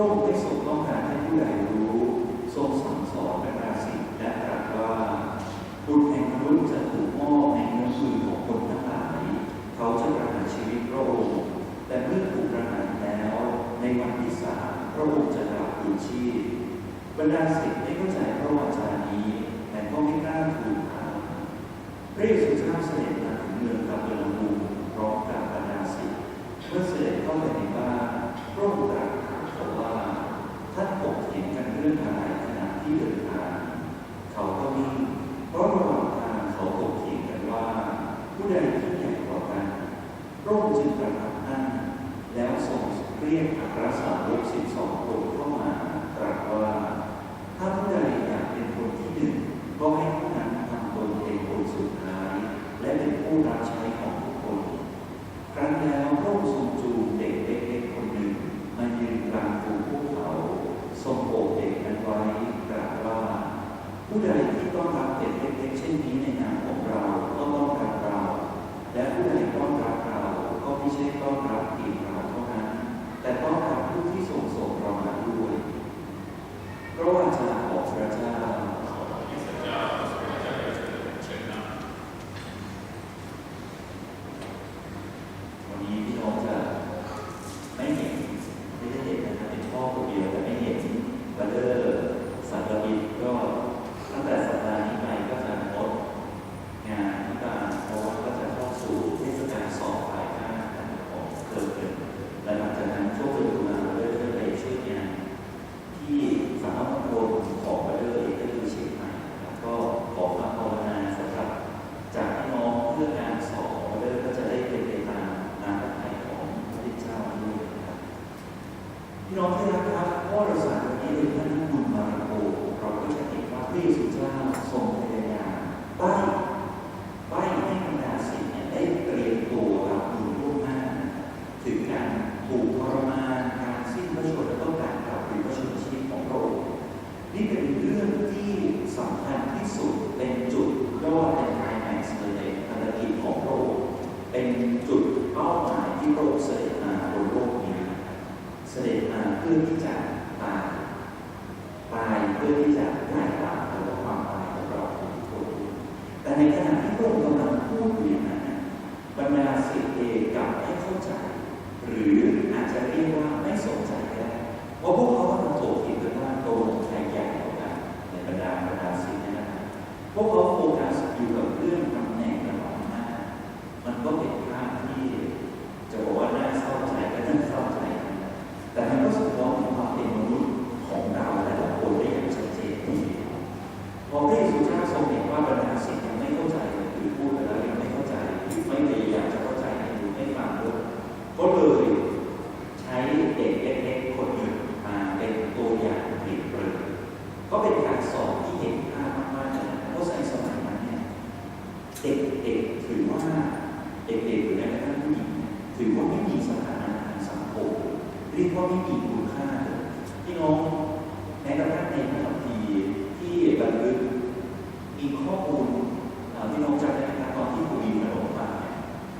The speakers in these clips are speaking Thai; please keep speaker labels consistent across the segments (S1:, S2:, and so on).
S1: ระองค์ได้ทรงต้องการให้ผู้ใดรู้ทรงสั่งสอนประกาศิทธิ์และตรัสว่าบุญแห่งมนุษย์จะถูกมอบในเงื้อมือของคนทั้งหลายเขาจะประหารชีวิตพระองค์แต่เมื่อถูกประหารแล้ว ในวันที่สามพระองค์จะกลับคืนชีพบรรดาศิษย์ไม่เข้าใจพระวจนะนี้ แต่ก็ไม่กล้าถูกถามเรียก เรียกพระสาวกสิบสองคนเข้ามาตรัสว่า ถ้าผู้ใดอยากเป็นคนที่หนึ่งก็ให้ผู้นั้นทำตนเป็นคนสุดท้าย และเป็นผู้รับใช้ ด็กๆหรือแม้กระทั่งผู้หญิงถือว่าไม่มีสถานะทางสังคมเรียกว่าไม่มีคุณค่าเลยพี่น้องในกระทั่งในพระคัมภีที่บันทึกมีข้อมูลพี่น้องจำได้ไหมครับตอนที่คุณมีมาลงมา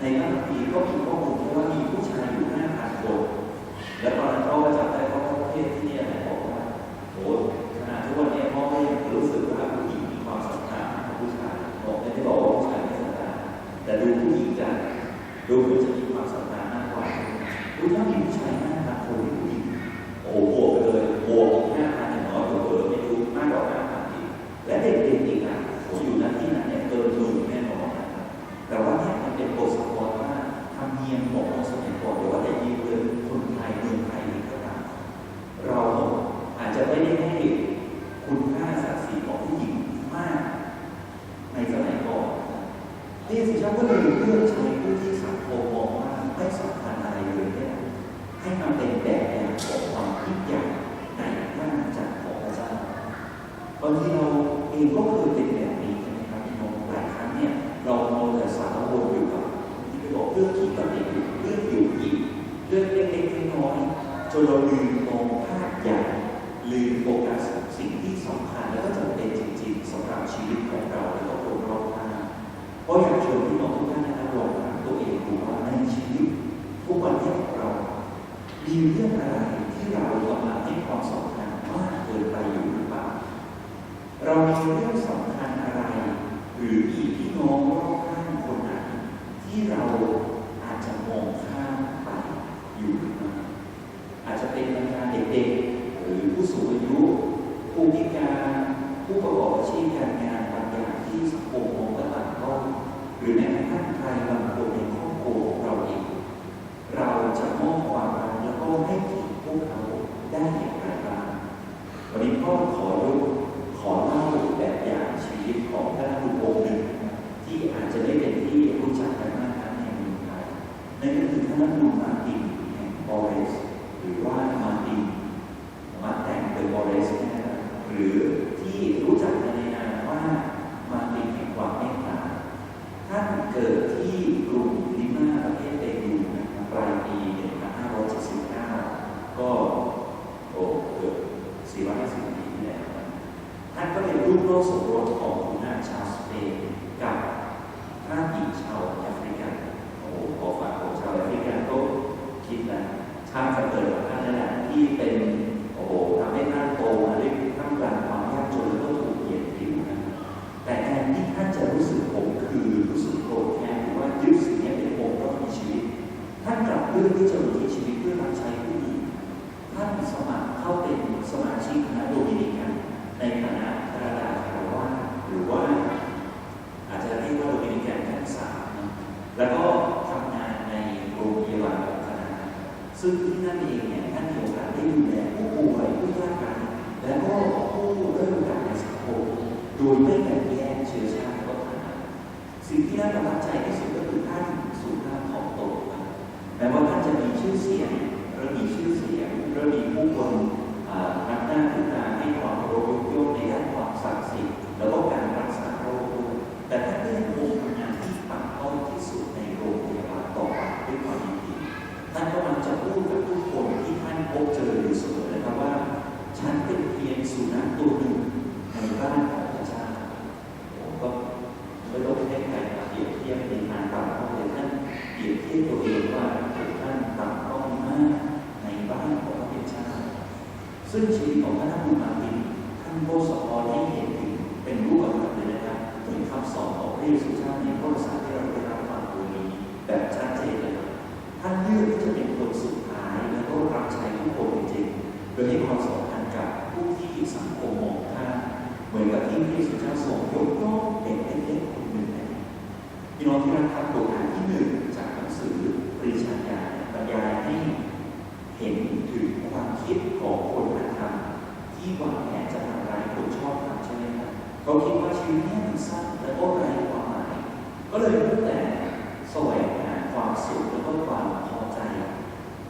S1: ในพระคัมภีก็มีข้อมูลที่ว่ามีผู้ชายอยู่ห้าพันคนและตอนนั้นก็จะางทีเราเองก็เคยเป็นแบบนี้ใช่ไหมครับพี่น้องหลายครั้งเนี่ยเราเราแต่สารวนอยู่กับที่ไปบอกเรื่องที่กับเด็อยู่เรื่องอยู่อีกเรื่องเล็กๆน้อยๆจนเราลืม นั่นคือมาตินแห่งบอเรสหรือว่ามาตินมาแต่งเป็นบอเรสนะครับหรือที่รู้จักกันในนามว่ามาตินแห่งความเมตตาท่านเกิดที่กรุงลิมาประเทศเปรูนะครับปลายปี1579 ก็โอ้เกือบ450ปีที่แล้วท่านก็เป็นลูกโลกสมรสของ ท่านกลับเลือกที่จะมีชีวิตเพื่อรับใช้ผู้อื่นท่านสมัครเข้าเป็นสมาชิกคณะโดมินิกัน ในคณะคณะคารวะหรือว่า อาจจะเรียกว่าโดมินิกันขั้นสามแล้วก็ทำงานในโรงพยาบาลคณะซึ่งที่นั่นเองเนี่ยท่านมีโอกาสได้ดูแลผู้ป่วยผู้ยากไร้และก็ผู้ด้อยโอกาสในสังคมโดยไม่แบ่ง ฉันเป็นเพียงสุนัขตัวหนึ่งในบ้านของพระเจ้าผมก็ไม่ต้องให้ใครเปรียบเทียบในทางต่ำต้อยเลยท่านเปรียบเทียบตัวเองว่าท่านต่ำต้อยมากในบ้านของพระเจ้าซึ่งชีวิตของท่านบุญมาตินท่านโบสะพอให้เห็นถึงเป็นรูปธรรมเลยนะครับถึงคำสอนของพระเยซูเจ้าในพระภาษาที่เราได้รับฟังตรงนี้แบบชัดเจนเลยครับท่านเลือกที่จะเป็นคนสุดท้ายแล้วก็รับใช้ผู้คนจริงๆโดยให้ความสำคัญกับผู้ที่สังคมมองข้าม เหมือนกับที่พระเยซูเจ้าทรงยกย่องเด็กเล็กๆคนหนึ่งนะพี่น้องที่รักครับบทอ่านที่หนึ่งจากหนังสือปริชาญาบรรยายให้เห็นถึงความคิดของคนนักธรรมที่วางแผนจะทำร้ายคนชอบธรรมใช่ไหมครับเขาคิดว่าชีวิตเนี้มันสั้นและก็ไร้ความหมาย ก็เลยเลือกแต่แสวงหาความสุขแล้วก็ความพอใจ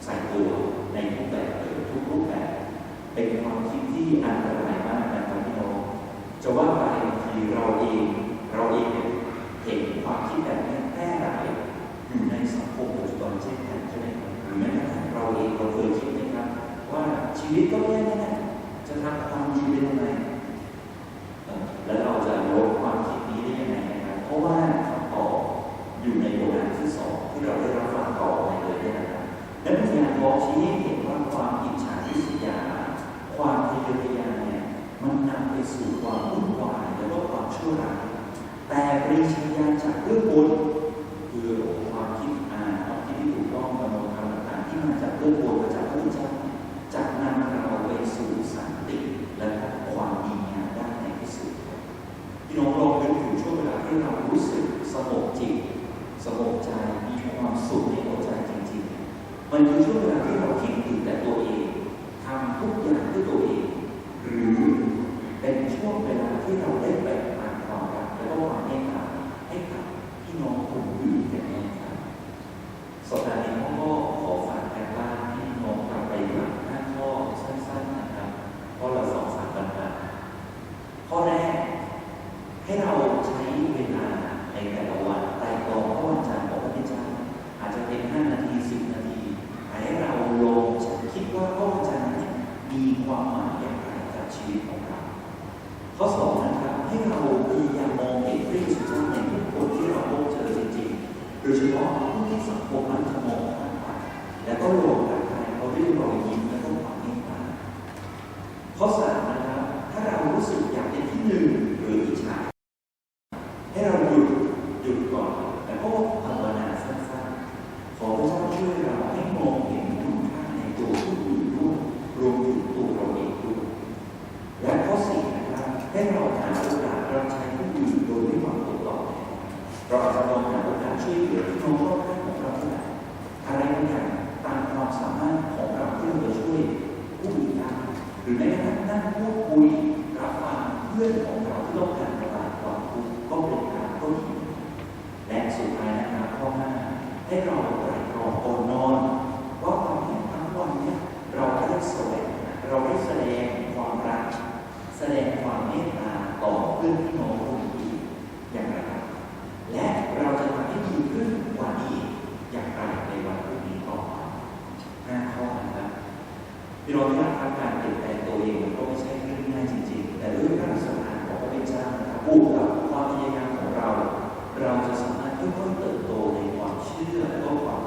S1: ใส่ตัวในทุกแบบเลยทุกรูปแบบ เป็นความคิดที่อันตรายมากนะครับพี่น้องจะ ว่าไปบางทีเราเองเราเองเห็นความคิดแบบนี้แพร่หลายอยู่ในสังคมปัจจุบันเช่นกันใช่ไหมหรือแม้กระทั่งเราเองเราเคยคิดไหมครับ ว่าชีวิตก็แค่นี้แหละจะทำความดีได้ยังไงแล้วเราจะลดความคิดนี้ได้ยังไงนะครับ เพราะว่าคำตอบอยู่ในบทอ่านที่สองที่เราได้รับฟังต่อไปเลยนี่ยนะครับและพยานบอกชี้ นำไปสู่ความวุ่นวายแล้วก็ความชั่วร้ายแต่ปริชญาจากเบื้องบนคือความคิดอ่านความคิดที่ถูกต้องกำหนดคำต่างๆที่มาจากเบื้องบนมาจากพระพุทธเจ้าจะนำเราไปสู่สันติและความดีงามได้ในที่สุดพี่น้องลองนึกถึงช่วงเวลาที่เรารู้สึกสงบจิตสงบใจมีความสุขในหัวใจจริงๆมันคือช่วงเวลาที่เราคิดถึงแต่ตัวเองทำทุกอย่างด้วยตัวเองหรือ ช่วงเวลาที่เราได้ไปนความรักและก็ความเมตตาให้กับพี่น้องคนอื่นกันแน่ครับสัปดาห์นี้พ่อก็ขอฝากกันบ้านให้พี่น้อง ให้สังคมมันขโมงมากกว่าแล้วก็รวมกันไปเขาด้วยรอยยิ้มและก็ความเมตตาข้อสามนะครับ ถ้าเรารู้สึกอยากเป็นที่หนึ่งหรืออิจฉา ให้เราหยุดหยุดก่อนแล้วก็ภาวนาสั้นๆ ขอพระเจ้าช่วยเราให้มองเห็นคุณค่าในตัวผู้อื่นด้วยรวมถึงตัวเราเองด้วยและข้อสี่นะครับ ให้เราหาโอกาสรับใช้ผู้อื่นโดยไม่หวังผลตอบแทนเราอาจจะลองหาโอกาสช่วยเหลือพี่น้องรอบข้างของเราก็ได้อะไรบางอย่างตามความสามารถของเราที่เราจะช่วยผู้อื่นได้หรือแม้กระทั่งนั่งพูดคุยรับฟังเพื่อนของเราที่ต้องการระบายความทุกข์ก็เป็นการก็ดี และสุดท้ายนะครับข้อห้า ให้เราไตรตรองก่อนนอนว่าตอนนี้ทั้งวันเนี่ยเราได้แสดงเราได้แสดงความรัก แสดงความเมตตาต่อเพื่อนพี่น้องคนอื่นอย่างไรและเราจะทำให้ดีขึ้นกว่านี้อย่างไรในวันพรุ่งนี้ต่อไปห้าข้อนะครับพี่น้องที่รักครับการเปลี่ยนแปลงตัวเองมันก็ไม่ใช่เรื่องง่ายจริงๆ แต่ด้วยการสมานของพระเป็นเจ้านะครับบวกกับความพยายามของเรา เราจะสามารถค่อยๆเติบโตใน ความ